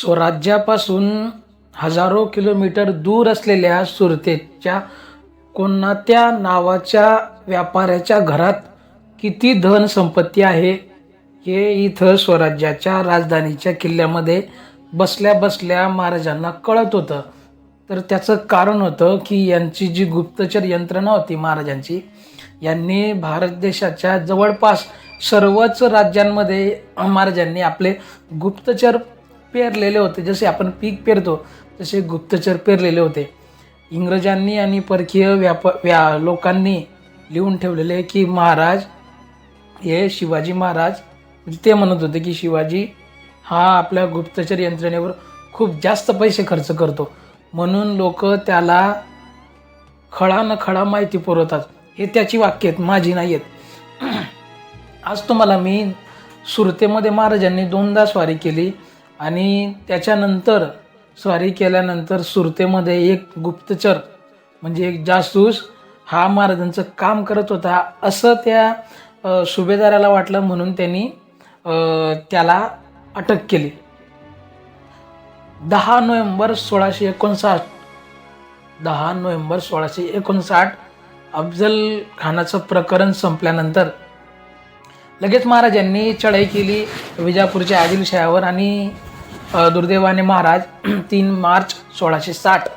स्वराज्यापासून हजारो किलोमीटर दूर असलेल्या सुरतेच्या कोणत्या नावाच्या व्यापाऱ्याच्या घरात किती धन संपत्ती आहे हे इथं स्वराज्याच्या राजधानीच्या किल्ल्यामध्ये बसल्या बसल्या महाराजांना कळत होतं. तर त्याचं कारण होतं की यांची जी गुप्तचर यंत्रणा होती महाराजांची यांनी भारत देशाच्या जवळपास सर्वच राज्यांमध्ये महाराजांनी आपले गुप्तचर पेरलेले होते. जसे आपण पीक पेरतो तसे गुप्तचर पेरलेले होते. इंग्रजांनी आणि परकीय व्याप व्या लोकांनी लिहून ठेवलेले की महाराज हे शिवाजी महाराज म्हणजे ते म्हणत होते की शिवाजी हा आपल्या गुप्तचर यंत्रणेवर खूप जास्त पैसे खर्च करतो. म्हणून लोक त्याला खडा न खळा माहिती पुरवतात. हे त्याची वाक्य आहेत माझी नाही आहेत. आज तुम्हाला मी सुरतेमध्ये महाराजांनी दोनदा स्वारी केली. आणि त्याच्यानंतर स्वारी केल्यानंतर सुरतेमध्ये एक गुप्तचर म्हणजे एक जासूस हा महाराजांचं काम करत होता. असं त्या सुभेदाराला वाटलं म्हणून त्यांनी त्याला अटक केली. दहा नोव्हेंबर सोळाशे एकोणसाठ दहा नोव्हेंबर सोळाशे एकोणसाठ अफजल खानाचं प्रकरण संपल्यानंतर लगेच महाराजांनी चढाई केली विजापूरच्या आदिलशाहावर आणि दुर्दैवाने महाराज तीन मार्च सोळाशे साठ.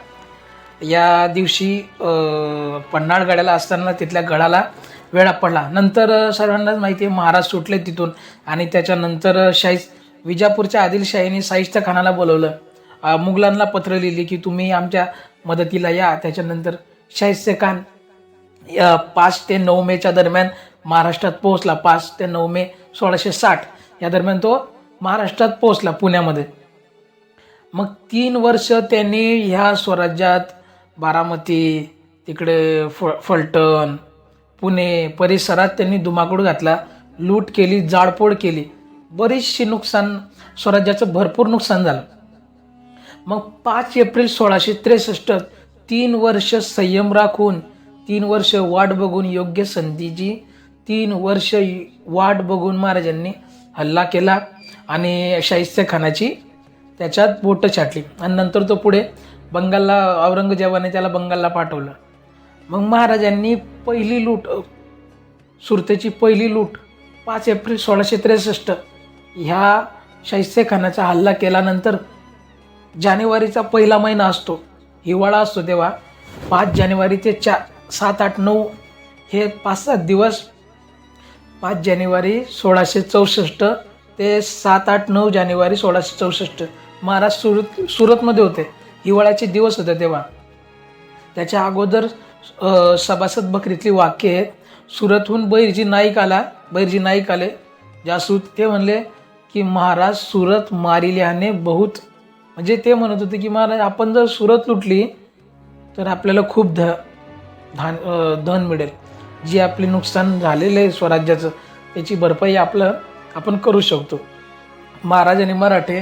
या दिवशी पन्हाळ गडाला असताना तिथल्या गडाला वेळा पडला. नंतर सर्वांनाच माहिती आहे महाराज सुटले तिथून आणि त्याच्यानंतर अ, शाही विजापूरच्या आदिलशाहीने साहित्य खानाला बोलवलं. मुघलांना पत्र लिहिली की तुम्ही आमच्या मदतीला या. त्याच्यानंतर शाहिस्ते खान पाच ते नऊ मेच्या दरम्यान महाराष्ट्रात पोहोचला. पाच ते नऊ मे सोळाशे साठ. या दरम्यान तो महाराष्ट्रात पोहोचला पुण्यामध्ये. मग तीन वर्ष त्यांनी ह्या स्वराज्यात बारामती तिकडे फ फलटण पुणे परिसरात त्यांनी धुमाकूळ घातला लूट केली जाळपोळ केली. बरीचशी नुकसान स्वराज्याचं भरपूर नुकसान झालं. मग पाच एप्रिल सोळाशे त्रेसष्ट तीन वर्ष संयम राखून तीन वर्ष वाट बघून योग्य संधीची तीन वर्ष वाट बघून महाराजांनी हल्ला केला आणि शाहिस्ते खानाची त्याच्यात बोटं छाटली. आणि नंतर तो पुढे बंगालला औरंगजेबाने त्याला बंगालला पाठवलं. मग महाराजांनी पहिली लूट सुरतेची पहिली लूट पाच एप्रिल सोळाशे त्रेसष्ट ह्या शैस्यखानाचा हल्ला केल्यानंतर जानेवारीचा पहिला महिना असतो. हिवाळा असतो तेव्हा. पाच जानेवारी ते चार सात आठ नऊ हे पाच सात दिवस. पाच जानेवारी सोळाशे चौसष्ट ते सात आठ नऊ जानेवारी सोळाशे चौसष्ट महाराज सुरत सुरतमध्ये होते. हिवाळ्याचे दिवस होते तेव्हा. त्याच्या अगोदर सभासद बकरीतली वाक्य आहेत सुरतहून बैरजी नाईक आला. बैरजी नाईक आले. जासूद ते म्हणले की महाराज सुरत मारिल्याने बहुत म्हणजे ते म्हणत होते की महाराज आपण जर सुरत लुटली तर आपल्याला खूप ध धान धन मिळेल. जे आपले नुकसान झालेलं आहे स्वराज्याचं त्याची भरपाई आपलं आपण करू शकतो. महाराज आणि मराठे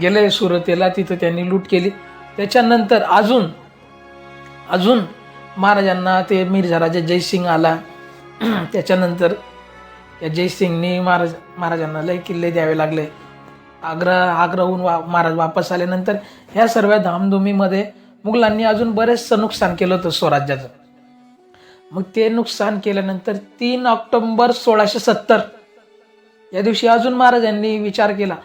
गेले सुरतेला तिथं त्यांनी लूट केली. त्याच्यानंतर अजून अजून महाराजांना ते मिर्झा राजा जयसिंग आला. त्याच्यानंतर या जयसिंगनी महाराज महाराजांना लय किल्ले द्यावे लागले. आग्रा आग्राहून वा महाराज वापस आल्यानंतर ह्या सर्व धामधुमीमध्ये मुघलांनी अजून बरेचसं नुकसान केलं होतं स्वराज्याचं. मग ते नुकसान केल्यानंतर तीन ऑक्टोंबर सोळाशे सत्तर या दिवशी अजून महाराजांनी विचार केला.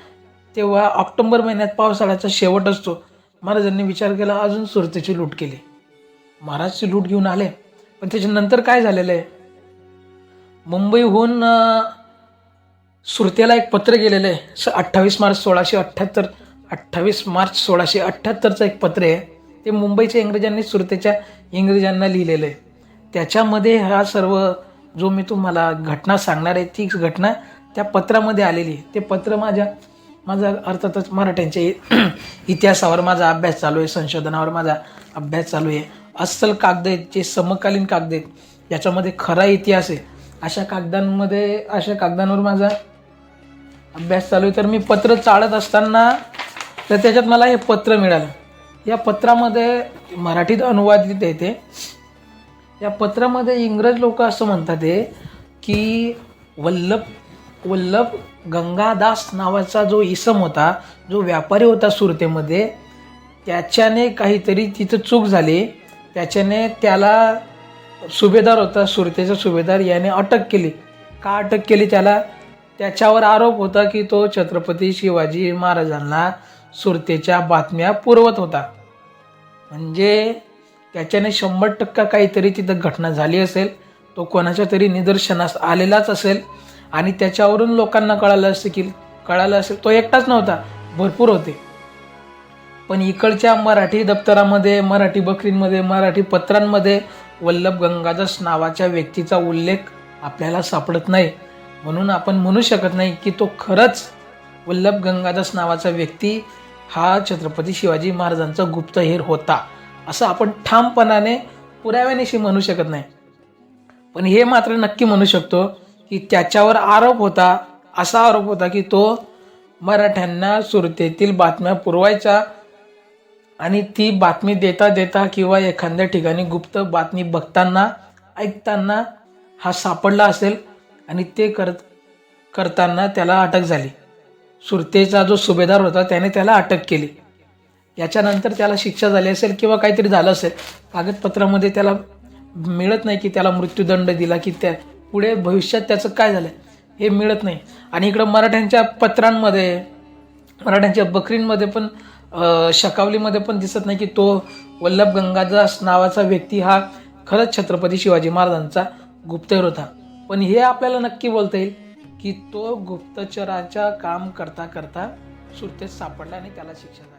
तेव्हा ऑक्टोंबर महिन्यात पावसाळ्याचा शेवट असतो. महाराजांनी विचार केला अजून सुरतेची लूट केली. महाराजची लूट घेऊन आले. पण त्याच्यानंतर काय झालेलं आहे? मुंबईहून सुरतेला एक पत्र गेलेलं आहे. स अठ्ठावीस मार्च सोळाशे अठ्ठ्याहत्तर अठ्ठावीस मार्च सोळाशे अठ्ठ्याहत्तरचं एक पत्र आहे. ते मुंबईच्या इंग्रजांनी सुरतेच्या इंग्रजांना लिहिलेलं आहे. त्याच्यामध्ये हा सर्व जो मी तुम्हाला घटना सांगणार आहे ती घटना त्या पत्रामध्ये आलेली ते पत्र माझ्या माझा अर्थातच मराठ्यांच्या इतिहासावर माझा अभ्यास चालू आहे संशोधनावर माझा अभ्यास चालू आहे. अस्सल कागद आहेत जे समकालीन कागद आहेत याच्यामध्ये खरा इतिहास आहे. अशा कागदांमध्ये अशा कागदांवर माझा अभ्यास चालू आहे. तर मी पत्र चाळत असताना तर त्याच्यात मला हे पत्र मिळालं. या पत्रामध्ये मराठीत अनुवादित आहे ते. या पत्रामध्ये इंग्रज लोक असं म्हणतात आहे की वल्लभ वल्लभ गंगादास नावाचा जो इसम होता जो व्यापारी होता सुरतेमध्ये त्याच्याने काहीतरी तिथं चूक झाली. त्याच्याने त्याला सुभेदार होता सुरतेचा सुभेदार याने अटक केली. का अटक केली? त्याला त्याच्यावर आरोप होता की तो छत्रपती शिवाजी महाराजांना सुरतेच्या बातम्या पुरवत होता. म्हणजे त्याच्याने शंभर टक्का काहीतरी तिथं घटना झाली असेल. तो कोणाच्या तरी निदर्शनास आलेलाच असेल. आणि त्याच्यावरून लोकांना कळालं असतं की कळालं असेल तो एकटाच नव्हता भरपूर होते. पण इकडच्या मराठी दप्तरामध्ये मराठी बकरींमध्ये मराठी पत्रांमध्ये वल्लभ गंगाधस नावाच्या व्यक्तीचा उल्लेख आपल्याला सापडत नाही. म्हणून आपण म्हणू शकत नाही की तो खरंच वल्लभ गंगाधस नावाचा व्यक्ती हा छत्रपती शिवाजी महाराजांचा गुप्तहेर होता असं आपण ठामपणाने पुराव्यानिशी म्हणू शकत नाही. पण हे मात्र नक्की म्हणू शकतो की त्याच्यावर आरोप होता असा आरोप होता की तो मराठ्यांना सुरतेतील बातम्या पुरवायचा आणि ती बातमी देता देता किंवा एखाद्या ठिकाणी गुप्त बातमी बघताना ऐकताना हा सापडला असेल आणि ते करत करताना त्याला अटक झाली. सुरतेचा जो सुभेदार होता त्याने त्याला अटक केली. याच्यानंतर त्याला शिक्षा झाली असेल किंवा काहीतरी झालं असेल कागदपत्रामध्ये त्याला मिळत नाही की त्याला मृत्यूदंड दिला की त्या पुढे भविष्यात त्याचं काय झालं हे मिळत नाही. आणि इकडं मराठ्यांच्या पत्रांमध्ये मराठ्यांच्या बकरींमध्ये पण शकावलीमध्ये पण दिसत नाही की तो वल्लभ गंगादास नावाचा व्यक्ती हा खरंच छत्रपती शिवाजी महाराजांचा गुप्तहेर होता. पण हे आपल्याला नक्की बोलता येईल की तो गुप्तचराच्या काम करता करता सुरतेत सापडला आणि त्याला शिक्षा झाली.